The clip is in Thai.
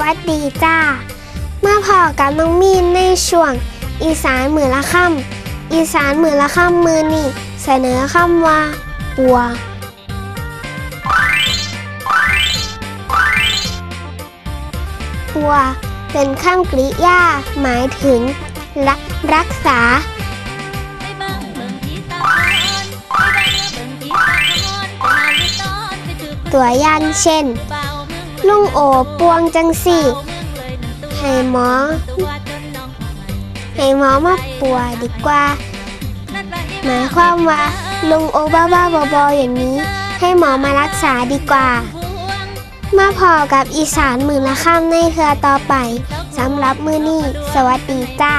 วัสดีจ้า เมาพอกับน้องมีนในช่วง อีสานมือละค่ำอีสานมือละค่ำมือนี่เสนอคำว่า ปัว ปัว เป็นคำกริยา หมายถึง รักรักษาตัวยันเช่น ลุงโอปวงจังสี่ให้หมอ ให้หมอมาปัวดีกว่า หมายความว่าลุงโอบ้าบ้าบอๆอย่างนี้ ให้หมอมารักษาดีกว่า มาพอกับอีสานมือละข้ามในเทือต่อไปสำหรับมือนี้ สวัสดีจ้า